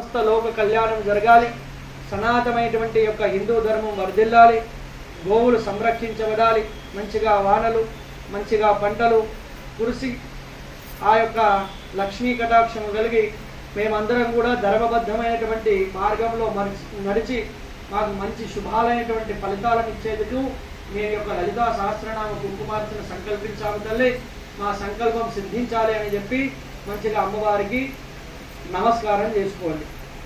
సమస్త లోక కళ్యాణం జరగాలి. సనాతమైనటువంటి యొక్క హిందూ ధర్మం వర్ధిల్లాలి. గోవులు సంరక్షించబడాలి. మంచిగా వానలు మంచిగా పంటలు కురిసి ఆ యొక్క లక్ష్మీ కటాక్షం కలిగి మేమందరం కూడా ధర్మబద్ధమైనటువంటి మార్గంలో నడిచి మాకు మంచి శుభాలైనటువంటి ఫలితాలను ఇచ్చేందుకు మేము యొక్క లలితా సహస్రనామ కుంకుమార్చన సంకల్పించాము తల్లి. మా సంకల్పం సిద్ధించాలి అని చెప్పి మంచిగా అమ్మవారికి నమస్కారం చేసుకోండి.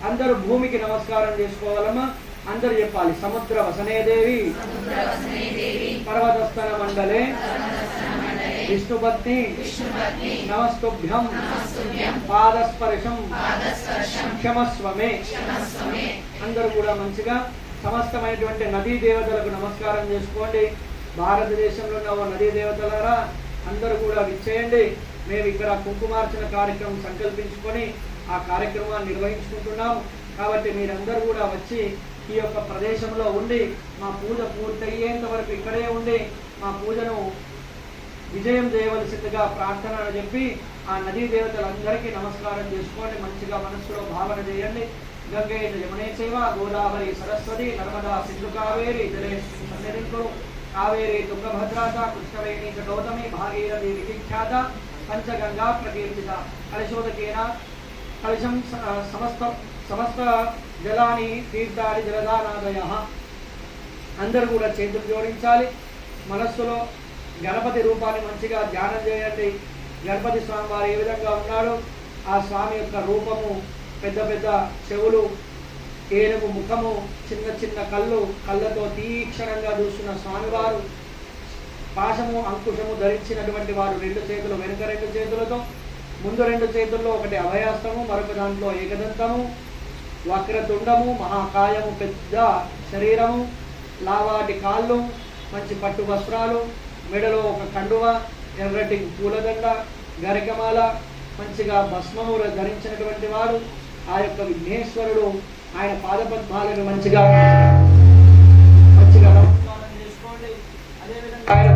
అందరూ భూమికి నమస్కారం చేసుకోవాలమ్మా. అందరూ చెప్పాలి సముద్ర వసనేదేవి. పర్వతస్థన మండలే. విష్ణుపత్ని. నమస్తుభ్యం పాదస్పర్శం. క్షమస్వమే. అందరూ కూడా మంచిగా సమస్తమైనటువంటి నదీ దేవతలకు నమస్కారం చేసుకోండి. భారతదేశంలో ఉన్న ఓ నదీ దేవతలారా అందరూ కూడా విచ్చేయండి. మేము ఇక్కడ కుంకుమార్చన కార్యక్రమం సంకల్పించుకొని ఆ కార్యక్రమాన్ని నిర్వహించుకుంటున్నాము. కాబట్టి మీరందరూ కూడా వచ్చి ఈ యొక్క ప్రదేశంలో ఉండి మా పూజ పూర్తయ్యేంత వరకు ఇక్కడే ఉండి మా పూజను విజయం చేయవలసిందిగా ప్రార్థన అని చెప్పి ఆ నదీ దేవతలందరికీ నమస్కారం చేసుకోండి. మంచిగా మనస్సులో భావన చేయండి. గంగే యమునే సేవ గోదావరి సరస్వతి నర్మదా సింధు కావేరి జలే కావేరి తుంగభద్రాత కృష్ణవేణి గౌతమి భాగీరథి విఖ్యాత పంచగంగా ప్రకీర్తిత కలశోదకేన కలిశం స- సమస్త సమస్త జలాన్ని తీర్థాని జలదానాదయ అందరూ కూడా చేతులు జోడించాలి. మనస్సులో గణపతి రూపాన్ని మంచిగా ధ్యానం చేయండి. గణపతి స్వామి వారు ఏ విధంగా ఉన్నాడో ఆ స్వామి యొక్క రూపము పెద్ద పెద్ద చెవులు ఏనుగు ముఖము చిన్న చిన్న కళ్ళు కళ్ళతో తీక్షణంగా చూస్తున్న స్వామివారు పాశము అంకుశము ధరించినటువంటి వారు రెండు చేతులు వెనుక రెండు చేతులతో ముందు రెండు చేతుల్లో ఒకటి అభయాస్తము మరొక దాంట్లో ఏకదంతము వక్రతుండము మహాకాయము పెద్ద శరీరము లావాటి కాళ్ళు మంచి పట్టు వస్త్రాలు మెడలో ఒక కండువ ఎర్రటి పూలదండ గరికమాల మంచిగా భస్మము ధరించినటువంటి వారు ఆ యొక్క విఘ్నేశ్వరుడు ఆయన పాదపద్మాలను మంచిగా మంచిగా చేసుకోండి. అదేవిధంగా ఆయన